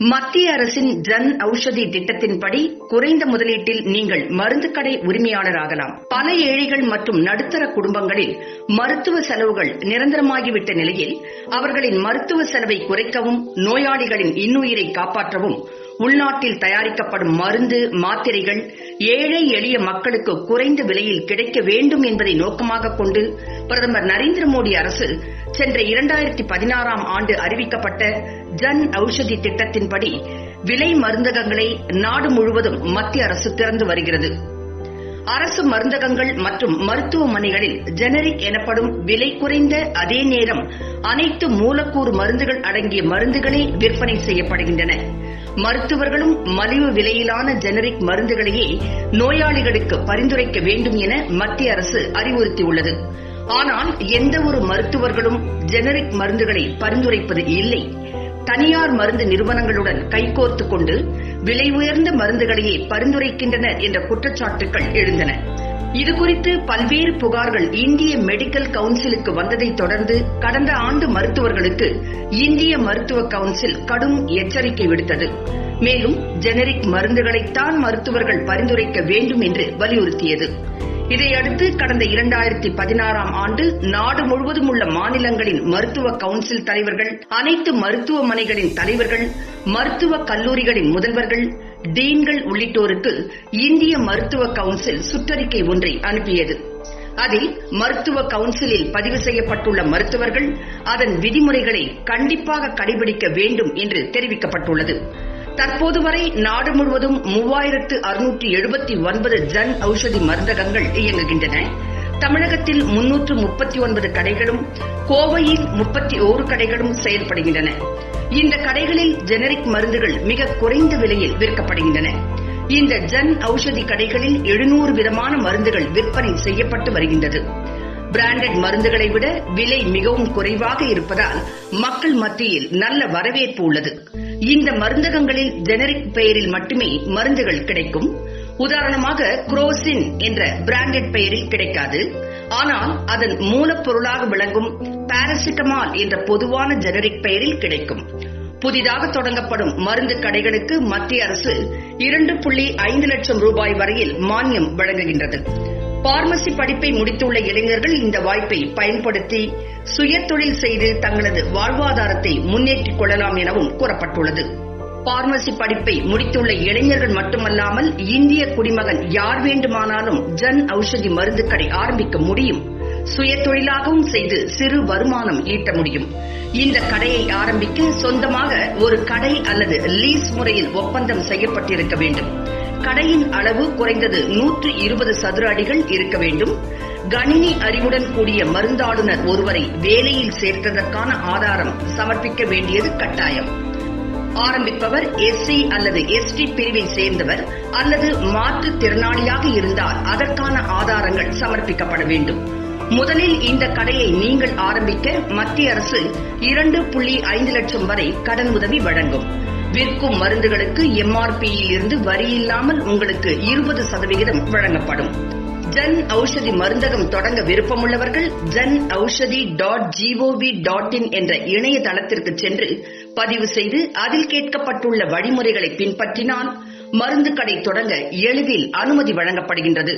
மத்திய அரசின் ஜன் ஔஷதி திட்டத்தின்படி குறைந்த முதலீட்டில் நீங்கள் மருந்து கடை உரிமையாளராகலாம். பல ஏழைகள் மற்றும் நடுத்தர குடும்பங்களில் மருத்துவ செலவுகள் நிரந்தரமாகிவிட்ட நிலையில் அவர்களின் மருத்துவ செலவை குறைக்கவும் நோயாளிகளின் இன்னுயிரை காப்பாற்றவும் உள்நாட்டில் தயாரிக்கப்படும் மருந்து மாத்திரைகள் ஏழை எளிய மக்களுக்கு குறைந்த விலையில் கிடைக்க வேண்டும் என்பதை நோக்கமாக கொண்டு பிரதமர் நரேந்திர மோடி அரசு சென்ற இரண்டாயிரத்தி பதினாறாம் ஆண்டு அறிவிக்கப்பட்ட ஜன் ஔஷதி திட்டத்தின்படி விலை மருந்தகங்களை நாடு முழுவதும் மத்திய அரசு திறந்து வருகிறது. அரசு மருந்தகங்கள் மற்றும் மருத்துவமனைகளில் ஜெனரிக் எனப்படும் விலை குறைந்த அதே நேரம் அனைத்து மூலக்கூறு மருந்துகள் அடங்கிய மருந்துகளே விற்பனை செய்யப்படுகின்றன. மருத்துவர்களும் மலிவு விலையிலான ஜெனரிக் மருந்துகளையே நோயாளிகளுக்கு பரிந்துரைக்க வேண்டும் என மத்திய அரசு அறிவுறுத்தியுள்ளது. ஆனால் எந்த ஒரு மருத்துவர்களும் ஜெனரிக் மருந்துகளை பரிந்துரைப்பது இல்லை. தனியார் மருந்து நிறுவனங்களுடன் கைகோர்த்து கொண்டு விலை உயர்ந்த மருந்துகளையே பரிந்துரைக்கின்றனர் என்ற குற்றச்சாட்டுகள் எழுந்தன. இதுகுறித்து பல்வேறு புகார்கள் இந்திய மெடிக்கல் கவுன்சிலுக்கு வந்ததைத் தொடர்ந்து கடந்த ஆண்டு மருத்துவர்களுக்கு இந்திய மருத்துவ கவுன்சில் கடும் எச்சரிக்கை விடுத்தது. மேலும் ஜெனரிக் மருந்துகளைத்தான் மருத்துவர்கள் பரிந்துரைக்க வேண்டும் என்று வலியுறுத்தியது. இதையடுத்து கடந்த இரண்டாயிரத்தி பதினாறாம் ஆண்டு நாடு முழுவதும் உள்ள மாநிலங்களின் மருத்துவ கவுன்சில் தலைவர்கள் அனைத்து மருத்துவமனைகளின் தலைவர்கள் மருத்துவ கல்லூரிகளின் முதல்வர்கள் டீன்கள் உள்ளிட்டோருக்கு இந்திய மருத்துவ கவுன்சில் சுற்றறிக்கை ஒன்றை அனுப்பியது. அதில் மருத்துவ கவுன்சிலில் பதிவு செய்யப்பட்டுள்ள மருத்துவர்கள் அதன் விதிமுறைகளை கண்டிப்பாக கடைபிடிக்க வேண்டும் என்று தெரிவிக்கப்பட்டுள்ளது. தற்போது வரை நாடு முழுவதும் மூவாயிரத்து அறுநூற்று எழுபத்தி ஒன்பது ஜன் ஔஷதி மருந்தகங்கள் இயங்குகின்றன. தமிழகத்தில் முன்னூற்று முப்பத்தி ஒன்பது கடைகளும் கோவையில் முப்பத்தி ஓரு கடைகளும் செயல்படுகின்றன. இந்த கடைகளில் ஜெனரிக் மருந்துகள் மிக குறைந்த விலையில் விற்கப்படுகின்றன. இந்த ஜன் ஔஷதி கடைகளில் எழுநூறு விதமான மருந்துகள் விற்பனை செய்யப்பட்டு வருகின்றது. பிராண்டட் மருந்துகளை விட விலை மிகவும் குறைவாக இருப்பதால் மக்கள் மத்தியில் நல்ல வரவேற்பு உள்ளது. இந்த மருந்தகங்களில் ஜெனரிக் பெயரில் மட்டுமே மருந்துகள் கிடைக்கும். உதாரணமாக குரோசின் என்ற பிராண்டட் பெயரில் கிடைக்காது. ஆனால் அதன் மூலப்பொருளாக விளங்கும் பாராசிட்டமால் என்ற பொதுவான ஜெனரிக் பெயரில் கிடைக்கும். புதிதாக தொடங்கப்படும் மருந்து கடைகளுக்கு மத்திய அரசு இரண்டு புள்ளி ஐந்து லட்சம் ரூபாய் வரையில் மானியம் வழங்குகின்றது. பார்மசி படிப்பை முடித்துள்ள இளைஞர்கள் இந்த வாய்ப்பை பயன்படுத்தி சுய தொழில் செய்து தங்களது வாழ்வாதாரத்தை முன்னேற்றிக் கொள்ளலாம் எனவும் கூறப்பட்டுள்ளது. பார்மசி படிப்பை முடித்துள்ள இளைஞர்கள் மட்டுமல்லாமல் இந்திய குடிமகன் யார் வேண்டுமானாலும் ஜன் ஔஷதி மருந்து கடை ஆரம்பிக்க முடியும். சுய தொழிலாகவும் செய்து சிறு வருமானம் ஈட்ட முடியும். இந்த கடையை ஆரம்பிக்க சொந்தமாக ஒரு கடை அல்லது லீஸ் முறையில் ஒப்பந்தம் செய்யப்பட்டிருக்க வேண்டும். கடையின் அளவு குறைந்தது நூற்று இருபது சதுர அடிகள் இருக்க வேண்டும். கணினி அறிவுடன் கூடிய மருந்தாளுநர் ஒருவரை வேலையில் சேர்த்ததற்கான ஆதாரம் சமர்ப்பிக்க வேண்டியது கட்டாயம். ஆரம்பிப்பவர் எஸ்சி அல்லது எஸ்டி பிரிவை சேர்ந்தவர் அல்லது மாற்றுத் திறனாளியாக இருந்தால் அதற்கான ஆதாரங்கள் சமர்ப்பிக்கப்பட வேண்டும். முதலில் இந்த கடையை நீங்கள் ஆரம்பிக்க மத்திய அரசு இரண்டு புள்ளி ஐந்து லட்சம் வரை கடன் உதவி வழங்கும். விற்கும் மருந்துகளுக்கு எம்ஆர்பியில் இருந்து வரி இல்லாமல் உங்களுக்கு இருபது சதவிகிதம் வழங்கப்படும். ஜன் ஔஷதி மருந்தகம் தொடங்க விருப்பமுள்ளவர்கள் Jan Aushadhi dot gov dot in என்ற இணையதளத்திற்கு சென்று பதிவு செய்து அதில் கேட்கப்பட்டுள்ள வழிமுறைகளை பின்பற்றினால் மருந்து கடை தொடங்க எளிதில் அனுமதி வழங்கப்படுகின்றது.